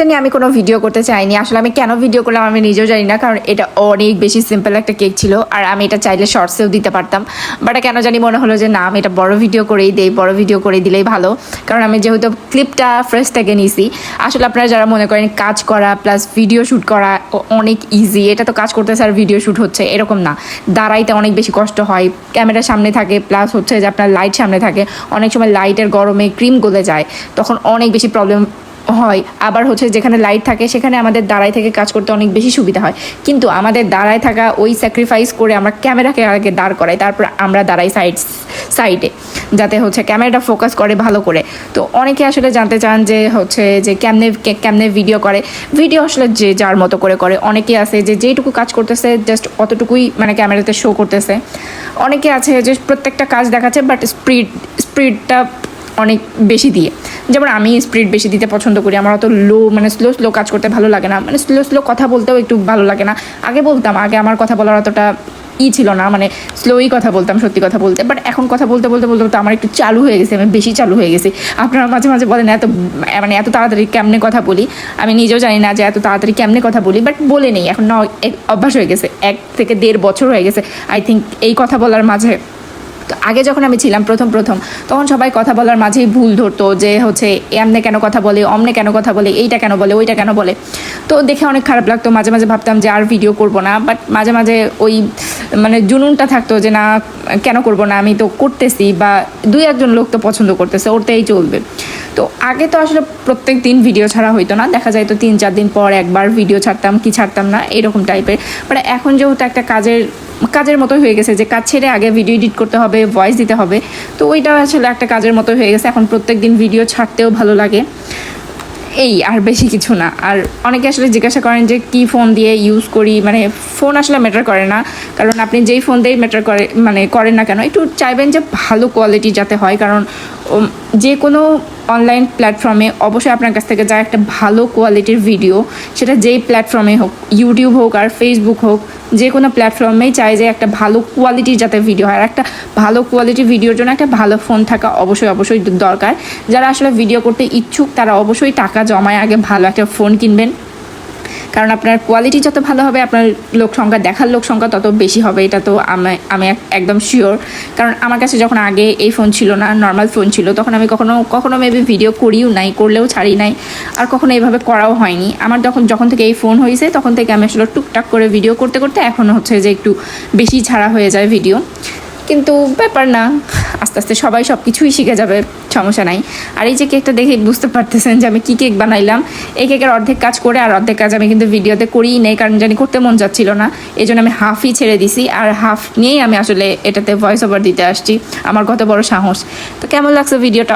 কেকটা নিয়ে আমি কোনো ভিডিও করতে চাইনি। আসলে আমি কেন ভিডিও করলাম আমি নিজেও জানি না, কারণ এটা অনেক বেশি সিম্পল একটা কেক ছিল, আর আমি এটা চাইলে শর্টসেও দিতে পারতাম। বাট কেন জানি মনে হলো যে, না, আমি এটা বড় ভিডিও করেই দেই, বড় ভিডিও করে দিলেই ভালো। কারণ আমি যেহেতু ক্লিপটা ফ্রেশ থেকে নিছি, আসলে আপনারা যারা মনে করেন কাজ করা প্লাস ভিডিও শ্যুট করা অনেক ইজি এটা তো কাজ করতেছে আর ভিডিও শ্যুট হচ্ছে, এরকম না। দাঁড়াইতে অনেক বেশি কষ্ট হয় ক্যামেরা সামনে থাকে প্লাস হচ্ছে যে আপনার লাইট সামনে থাকে। অনেক সময় লাইটের গরমে ক্রিম গলে যায়, তখন অনেক বেশি প্রবলেম হয়, আবার হচ্ছে যেখানে লাইট থাকে, সেখানে আমাদের দাঁড়ায় থেকে কাজ করতে অনেক বেশি সুবিধা হয়। কিন্তু আমাদের দাঁড়ায় থাকা ওই স্যাক্রিফাইস করে আমরা ক্যামেরাকে আগে দাঁড় করাই, তারপর আমরা দাঁড়াই সাইড সাইডে যাতে হচ্ছে ক্যামেরাটা ফোকাস করে ভালো করে। তো অনেকে আসলে জানতে চান যে হচ্ছে যে কেমনে কে- কেমনে ভিডিও করে। ভিডিও আসলে যে যার মতো করে করে। অনেকে আছে যে যেইটুকু কাজ করতেছে জাস্ট অতটুকুই মানে ক্যামেরাতে শো করতেছে। অনেকে আছে যে প্রত্যেকটা কাজ দেখাচ্ছে বাট স্পিড স্পিডটা অনেক বেশি দিয়ে। যেমন আমি স্পিড বেশি দিতে পছন্দ করি, আমার অত লো মানে স্লো স্লো কাজ করতে ভালো লাগে না। মানে স্লো স্লো কথা বলতেও একটু ভালো লাগে না। আগে বলতাম, আগে আমার কথা বলার অতটা ই ছিল না মানে স্লোই কথা বলতাম, সত্যি কথা বলতে। বাট এখন কথা বলতে বলতে বলতে বলতে আমার একটু চালু হয়ে গেছে, আমি বেশি চালু হয়ে গেছি। আপনারা মাঝে মাঝে বলেন, এত মানে এত তাড়াতাড়ি কেমনে কথা বলি? আমি নিজেও জানি না যে এত তাড়াতাড়ি কেমনে কথা বলি বাট বলে নেই। এখন না অভ্যাস হয়ে গেছে, এক থেকে দেড় বছর হয়ে গেছে আই থিঙ্ক এই কথা বলার মাঝে আগে যখন আমি ছিলাম প্রথম প্রথম, তখন সবাই কথা বলার মাঝেই ভুল ধরতো যে হচ্ছে এমনে কেন কথা বলে, অমনে কেন কথা বলে, এইটা কেন বলে, ওইটা কেন বলে। তো দেখে অনেক খারাপ লাগতো। মাঝে মাঝে ভাবতাম যে আর ভিডিও করব না বাট মাঝে মাঝে ওই মানে জুনুনটা থাকতো যে না, কেন করব না, আমি তো করতেছি বা দুই একজন লোক তো পছন্দ করতেছে, ওরতেই চলবে। তো আগে তো আসলে প্রত্যেক দিন ভিডিও ছাড়া হইতো না। দেখা যায় তো তিন চার দিন পর একবার ভিডিও ছাড়তাম, কি ছাড়তাম না, এরকম টাইপের বাট এখন যেহেতু একটা কাজের কাজের মতো হয়ে গেছে যে কাজ ছেড়ে আগে ভিডিও এডিট করতে হবে ভয়েস দিতে হবে, তো ওইটাও আসলে একটা কাজের মতো হয়ে গেছে। এখন প্রত্যেক দিন ভিডিও ছাড়তেও ভালো লাগে। এই আর বেশি কিছু না। আর অনেকে আসলে জিজ্ঞাসা করেন যে কি ফোন দিয়ে ইউজ করি? মানে ফোন আসলে ম্যাটার করে না। কারণ আপনি যেই ফোন দিয়েই ম্যাটার করে মানে করেন না কেন, একটু চাইবেন যে ভালো কোয়ালিটি যাতে হয়। কারণ যে কোনো অনলাইন প্ল্যাটফর্মে অবশ্যই আপনার কাছ থেকে যা একটা ভালো কোয়ালিটির ভিডিও সেটা যেই প্ল্যাটফর্মে হোক ইউটিউব হোক আর ফেসবুক হোক, যে কোনো প্ল্যাটফর্মেই চাই যে একটা ভালো কোয়ালিটির যাতে ভিডিও হয়। আর একটা ভালো কোয়ালিটির ভিডিওর জন্য একটা ভালো ফোন থাকা অবশ্যই অবশ্যই দরকার। যারা আসলে ভিডিও করতে ইচ্ছুক, তারা অবশ্যই টাকা জমায় আগে ভালো একটা ফোন কিনবেন। কারণ আপনার কোয়ালিটি যত ভালো হবে, আপনার লোক সংখ্যা, দেখার লোক সংখ্যা তত বেশি হবে, এটা তো আমি আমি একদম শিওর কারণ আমার কাছে যখন আগে এই ফোন ছিল না নর্মাল ফোন ছিল, তখন আমি কখনো কখনো মেবি ভিডিও করিও নাই, করলেও ছাড়ি নাই, আর কখনো এইভাবে করাও হয়নি। আমার যখন যখন থেকে এই ফোন হয়েছে তখন থেকে আমি আসলে টুকটাক করে ভিডিও করতে করতে এখন হচ্ছে যে একটু বেশি ছাড়া হয়ে যায় ভিডিও কিন্তু ব্যাপার না, আস্তে আস্তে সবাই সব কিছুই শিখে যাবে। সমস্যা নাই। আর এই যে কেকটা দেখে বুঝতে পারতেছেন যে আমি কী কেক বানাইলাম। এই কেকের অর্ধেক কাজ করে আর অর্ধেক কাজ আমি কিন্তু ভিডিওতে করিই নেই, কারণ জানি করতে মন যাচ্ছিল না। এই জন্য আমি হাফই ছেড়ে দিছি আর হাফ নিয়েই আমি আসলে এটাতে ভয়েস ওভার দিতে আসছি। আমার কত বড় সাহস। তো কেমন লাগছে ভিডিওটা?